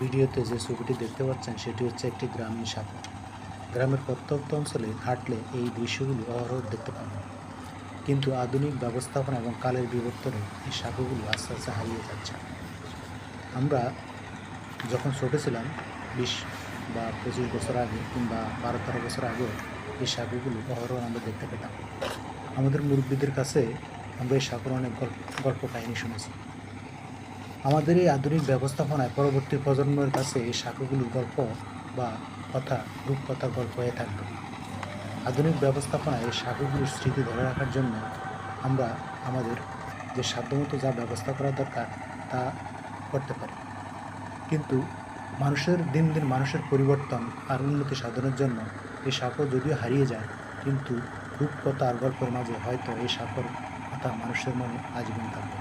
ভিডিওতে যে ছবিটি দেখতে পাচ্ছেন, সেটি হচ্ছে একটি গ্রামীণ সাঁকো। গ্রামের প্রত্যন্ত অঞ্চলে হাঁটলে এই দৃশ্যগুলো অহরহ দেখতে পাবেন কিন্তু আধুনিক ব্যবস্থাপনা এবং কালের বিবর্তনে এই সাঁকোগুলো আস্তে আস্তে হারিয়ে যাচ্ছে। আমরা যখন ছোটো ছিলাম, বিশ বা পঁচিশ বছর আগে কিংবা বারো তেরো বছর আগেও এই সাঁকোগুলো অহরহ আমরা দেখতে পেতাম। আমাদের মুরব্বীদের কাছে আমরা এই সাঁকোর অনেক গল্প গল্প কাহিনী শুনেছি। আমাদের এই আধুনিক ব্যবস্থাপনায় পরবর্তী প্রজন্মের কাছে এই সাঁকোগুলোর গল্প বা কথা, রূপকথার গল্প হয়ে থাকবে। আধুনিক ব্যবস্থাপনায় এই সাঁকোগুলোর স্মৃতি ধরে রাখার জন্য আমরা আমাদের যে সাধ্যমতো যা ব্যবস্থা করা দরকার তা করতে পারি। কিন্তু মানুষের, দিন দিন মানুষের পরিবর্তন আর উন্নতি সাধনের জন্য এই সাঁকো যদিও হারিয়ে যায়, কিন্তু রূপকথা আর গল্পের মাঝে হয়তো এই সাঁকোর কথা মানুষের মনে আজীবন থাকবে।